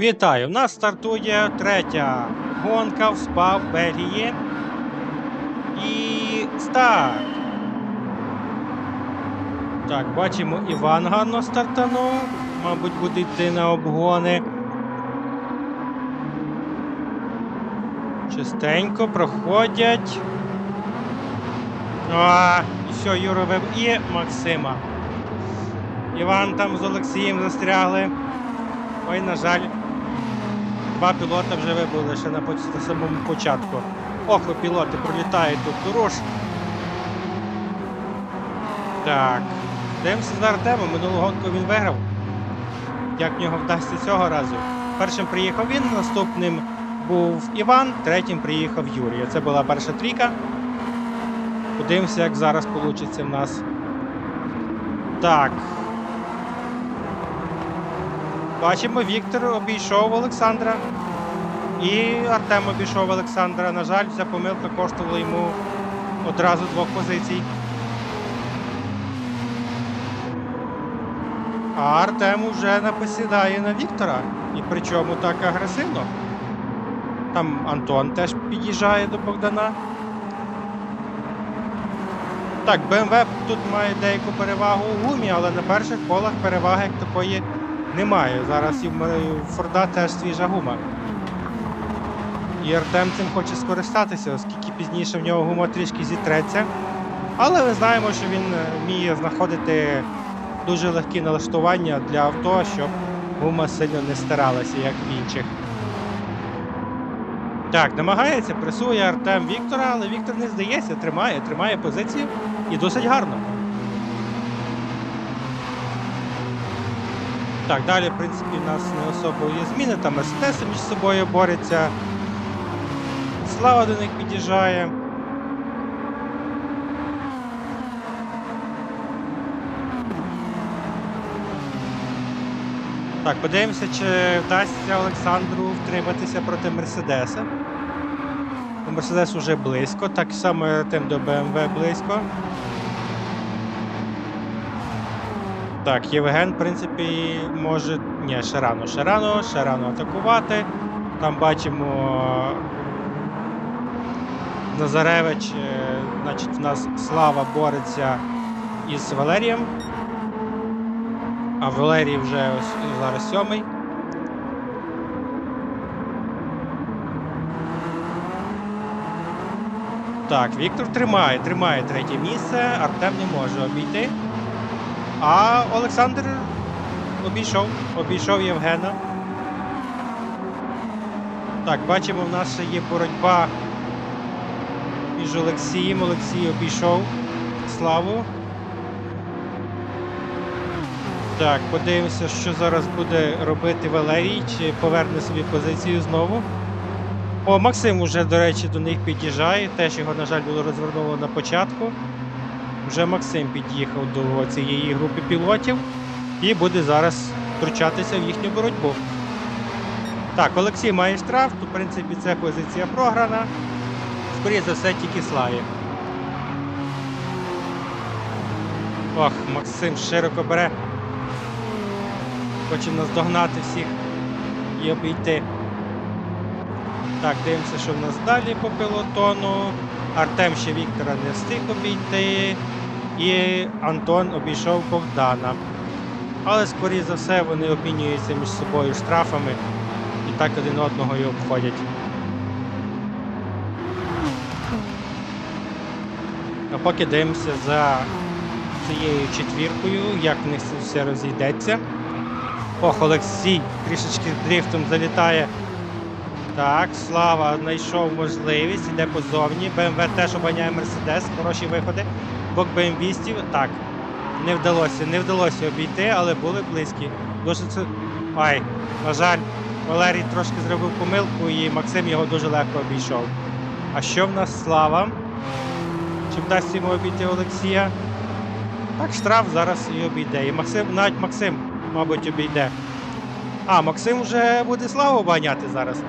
Вітаю! У нас стартує третя гонка в СПА в Бельгії. І старт. Так, бачимо, Іван гарно стартанув. Мабуть, буде йти на обгони. Частенько проходять. А, і все, Юра виб... І Максима. Іван там з Олексієм застрягли. Ой, на жаль, два пілота вже вибули ще на, самому початку. Ох, пілоти пролітають тут дорож. Так. Дивимося за Артемом. Минулу гонку він виграв. Як в нього вдасться цього разу? Першим приїхав він, наступним був Іван, третім приїхав Юрій. Це була перша трійка. Подивимося, як зараз вийде в нас. Так. Бачимо, Віктор обійшов Олександра. І Артем обійшов Олександра. На жаль, ця помилка коштувала йому одразу двох позицій. А Артем вже напосідає на Віктора. І причому так агресивно. Там Антон теж під'їжджає до Богдана. Так, БМВ тут має деяку перевагу у гумі, але на перших колах переваги як такої немає. Зараз і в Форда теж свіжа гума. І Артем цим хоче скористатися, оскільки пізніше в нього гума трішки зітреться. Але ми знаємо, що він е, вміє знаходити дуже легкі налаштування для авто, щоб гума сильно не стиралася, як в інших. Так, намагається, пресує Артем Віктора, але Віктор не здається, тримає, тримає позицію і досить гарно. Так, далі, в принципі, у нас не особо є зміни, там Мерседеси між собою борються. Слава до них під'їжджає. Так, подивимося, чи вдасться Олександру втриматися проти Мерседеса. Мерседес уже близько, так само тим до БМВ близько. Так, Євген, в принципі, може. Ні, ще рано, ще рано, ще рано атакувати. Там бачимо Назаревич, е, значить, в нас Слава бореться із Валерієм. А Валерій вже ось зараз сьомий. Так, Віктор тримає, тримає третє місце, Артем не може обійти. А Олександр обійшов, обійшов Євгена. Так, бачимо, в нас є боротьба між Олексієм. Олексій обійшов Славу. Так, подивимося, що зараз буде робити Валерій, чи поверне собі позицію знову. О, Максим уже, до речі, до них під'їжджає. Теж його, на жаль, було розвернуло на початку. Вже Максим під'їхав до цієї групи пілотів і буде зараз втручатися в їхню боротьбу. Так, Олексій має штраф, то в принципі це позиція програна. Скоріше за все, тільки Славі. Ох, Максим широко бере. Хоче наздогнати всіх і обійти. Так, дивимося, що в нас далі по пілотону. Артем ще Віктора не встиг обійти. І Антон обійшов Богдана. Але, скоріше за все, вони обмінюються між собою штрафами і так один одного і обходять. А поки дивимося за цією четвіркою, як в них все розійдеться. Ох, Олексій трішечки дрифтом залітає. Так, Слава знайшов можливість, іде позовні. БМВ теж обганяє Мерседес, хороші виходи. Бок БМВістів. Так, не вдалося, не вдалося обійти, але були близькі. Дуже це. Ай, на жаль, Валерій трошки зробив помилку і Максим його дуже легко обійшов. А що в нас Слава? Чи вдасться йому обійти Олексія? Так, штраф зараз і обійде. І Максим, навіть Максим, мабуть, обійде. А, Максим вже буде славу обганяти зараз.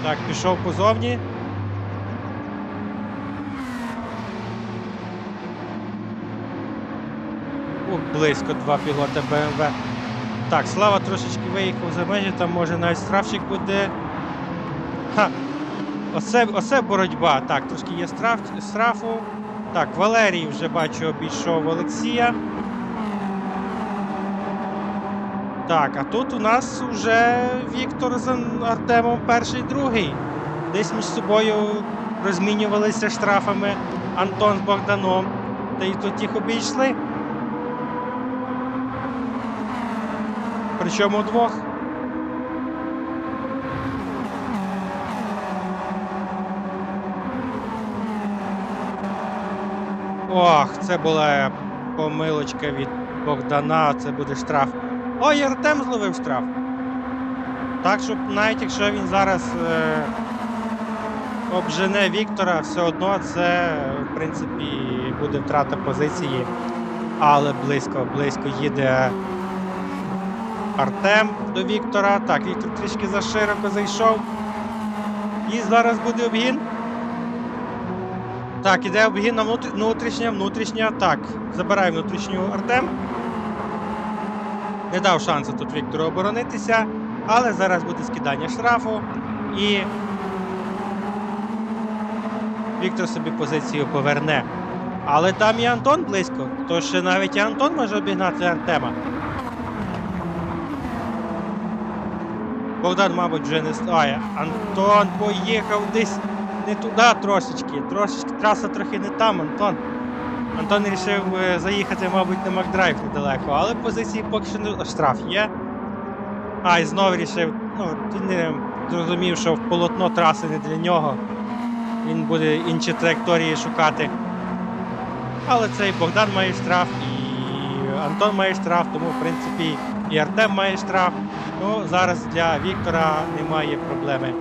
Так, пішов позовні. Ух, близько два пілота БМВ. Так, Слава трошечки виїхав за межі, там може навіть штрафчик буде. Ха! Оце, оце боротьба. Так, трошки є штраф, штрафу. Так, Валерій вже бачу обійшов Олексія. Так, а тут у нас вже Віктор з Артемом перший, другий. Десь між собою розмінювалися штрафами Антон з Богданом. Та й тут їх обійшли. Причому двох. Ох, це була помилочка від Богдана, це буде штраф. Ой, Артем зловив штраф. Так що навіть якщо він зараз е, обжене Віктора, все одно це, в принципі, буде втрата позиції. Але близько, близько їде Артем до Віктора. Так, Віктор трішки зашироко зайшов. І зараз буде обгін. Так, іде обгін на внутрі... внутрішня, внутрішня. Так, забирає внутрішню Артем. Не дав шансу тут Віктору оборонитися, але зараз буде скидання штрафу і Віктор собі позицію поверне. Але там і Антон близько, то ще навіть і Антон може обігнати Артема. Богдан, мабуть, вже не стає. Антон поїхав десь не туди трошечки. Трошечки траса трохи не там, Антон. Антон вирішив е, заїхати, мабуть, на Макдрайв недалеко, але позиції поки що не штраф є. А, і знову вирішив, ну, він не зрозумів, що в полотно траси не для нього. Він буде інші траєкторії шукати. Але цей Богдан має штраф, і Антон має штраф, тому в принципі і Артем має штраф. Ну, зараз для Віктора немає проблеми.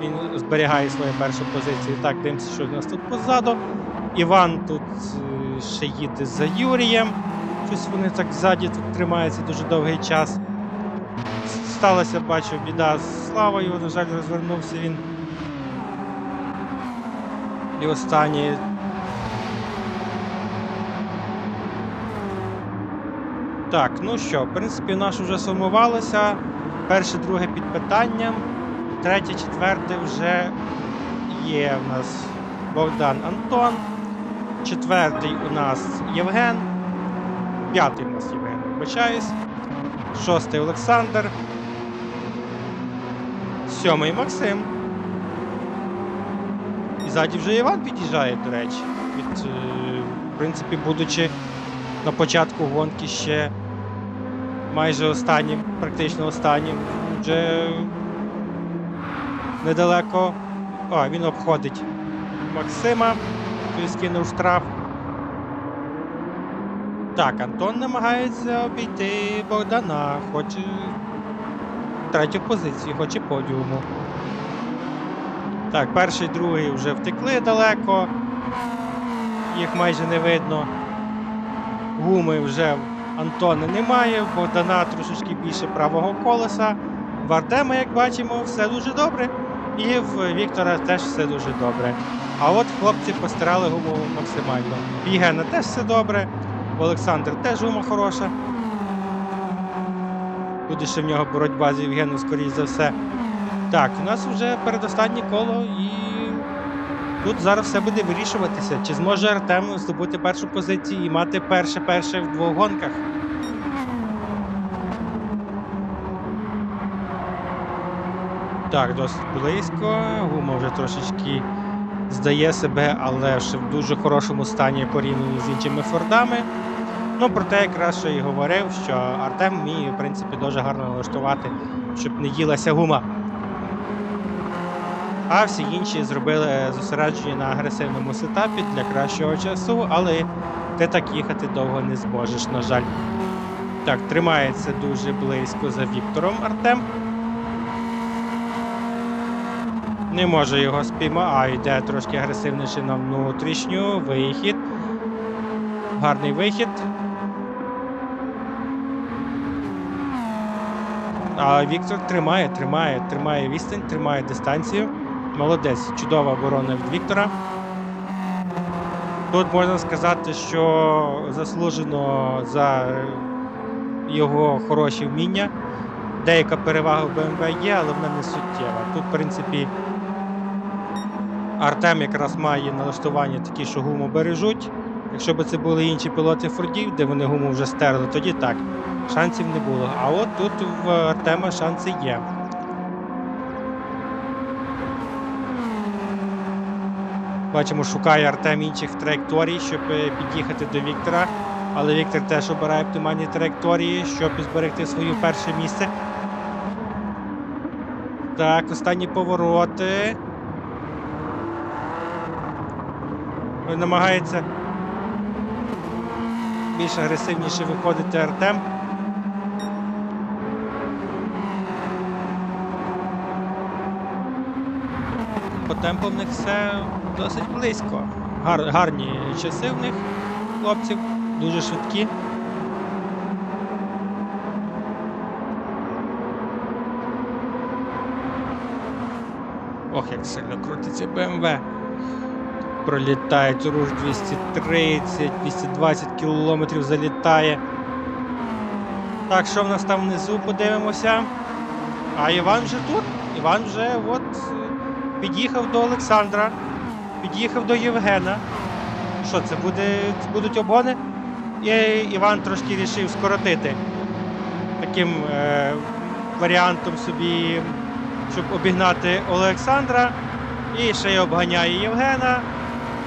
Він зберігає свою першу позицію. Так, дивимося, що у нас тут позаду. Іван тут е, ще їде за Юрієм. Щось вони так ззаді тут тримаються дуже довгий час. Сталося, бачу, біда з Славою. На жаль, розвернувся він. І останній. Так, ну що, в принципі, наш вже сумувалося. Перше, друге під питанням. Третє, четверте вже є в нас Богдан Антон. Четвертий у нас Євген. П'ятий у нас Євген, вибачаюсь. Шостий Олександр. Сьомий Максим. І ззаді вже Іван під'їжджає, до речі. Від, е, в принципі, будучи на початку гонки ще майже останнім, практично останнім, вже недалеко. А, він обходить Максима, той скинув штраф. Так, Антон намагається обійти Богдана, хоче третю позицію, хоче подіуму. Так, перший, другий вже втекли далеко. Їх майже не видно. Гуми вже Антона немає, Богдана трошечки більше правого колеса. В Артема, як бачимо, все дуже добре. І в Віктора теж все дуже добре. А от хлопці постирали гуму максимально. В Єгена теж все добре. В Олександр теж гума хороша. Буде ще в нього боротьба з Євгеном, скоріш за все. Так, у нас вже передостаннє коло і тут зараз все буде вирішуватися. Чи зможе Артем здобути першу позицію і мати перше-перше в двох гонках? Так, досить близько. Гума вже трошечки здає себе, але ще в дуже хорошому стані порівняно з іншими фордами. Ну, проте якраз що і говорив, що Артем вміє, в принципі, дуже гарно налаштувати, щоб не їлася гума. А всі інші зробили зосередження на агресивному сетапі для кращого часу, але ти так їхати довго не зможеш, на жаль. Так, тримається дуже близько за Віктором Артем. Не може його спіймати. А, йде трошки агресивніше на внутрішню. Вихід. Гарний вихід. А Віктор тримає, тримає, тримає відстань, тримає дистанцію. Молодець, чудова оборона від Віктора. Тут можна сказати, що заслужено за його хороші вміння. Деяка перевага в BMW є, але вона не суттєва. Тут, в принципі, Артем якраз має налаштування такі, що гуму бережуть. Якщо б це були інші пілоти Фордів, де вони гуму вже стерли, тоді так. Шансів не було. А от тут в Артема шанси є. Бачимо, шукає Артем інших траєкторій, щоб е, під'їхати до Віктора. Але Віктор теж обирає оптимальні траєкторії, щоб зберегти своє перше місце. Так, останні повороти. Намагається більш агресивніше виходити Артем. По темпу в них все досить близько. Гар, гарні часи в них хлопців, дуже швидкі. Ох, як сильно крутиться БМВ. Пролітають руш 230, 220 кілометрів залітає. Так, що в нас там внизу, подивимося. А Іван вже тут. Іван вже от е, під'їхав до Олександра, під'їхав до Євгена. Що це буде, будуть обгони? І Іван трошки рішив скоротити таким е, варіантом собі, щоб обігнати Олександра. І ще й обганяє Євгена.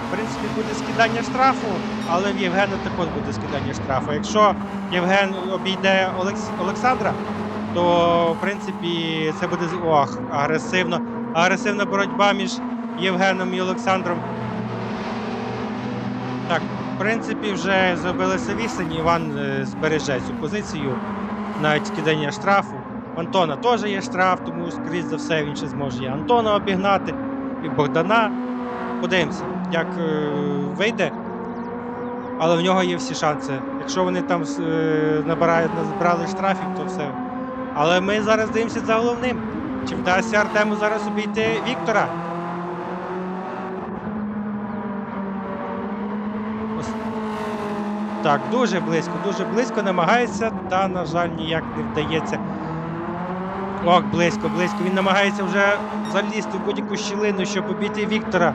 В принципі, буде скидання штрафу, але в Євгена також буде скидання штрафу. Якщо Євген обійде Олекс... Олександра, то в принципі це буде ох, агресивно. Агресивна боротьба між Євгеном і Олександром. Так, в принципі, вже зробилися відстань. Іван е, збереже цю позицію навіть скидання штрафу. Антона теж є штраф, тому, скоріш за все, він ще зможе і Антона обігнати, і Богдана. Подивимося, як е, вийде. Але в нього є всі шанси. Якщо вони там е, набирають, назбирали штрафів, то все. Але ми зараз дивимося за головним. Чи вдасться Артему зараз обійти Віктора? Так, дуже близько, дуже близько намагається, та, на жаль, ніяк не вдається. Ох, близько, близько. Він намагається вже залізти в будь-яку щілину, щоб обійти Віктора.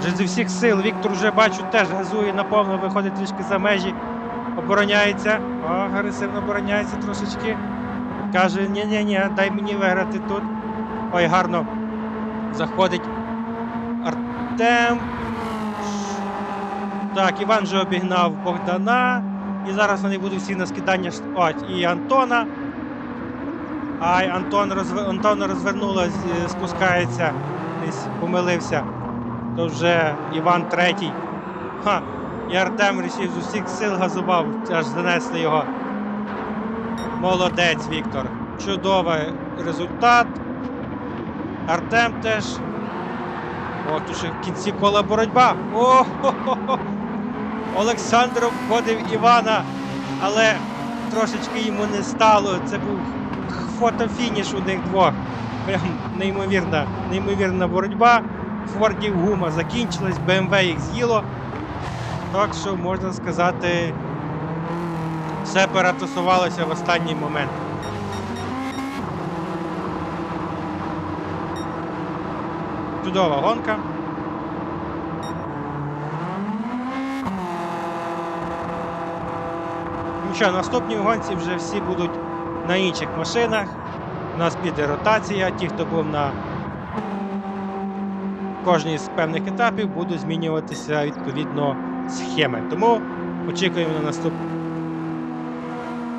Вже зі всіх сил. Віктор вже бачу, теж газує наповно, виходить трішки за межі, обороняється. О, агресивно обороняється трошечки. Каже, ні-ні-ні, дай мені виграти тут. Ой, гарно заходить Артем. Так, Іван вже обігнав Богдана. І зараз вони будуть всі на скидання. ш- О, і Антона. Ай, Антон, розв... Антон розвернулась, спускається, десь помилився. То вже Іван третій. Ха! І Артем вирішив з усіх сил газував, аж занесли його. Молодець, Віктор. Чудовий результат. Артем теж. От уже в кінці кола боротьба. О-хо-хо-хо! Олександр обходив Івана, але трошечки йому не стало. Це був фотофініш у них двох. Прям неймовірна, неймовірна боротьба. Фордів гума закінчилась, БМВ їх з'їло. Так що можна сказати, все перетасувалося в останній момент. Чудова гонка. Що, наступні гонці вже всі будуть на інших машинах. У нас піде ротація. Ті, хто був на кожній з певних етапів, будуть змінюватися відповідно схеми. Тому очікуємо на наступ...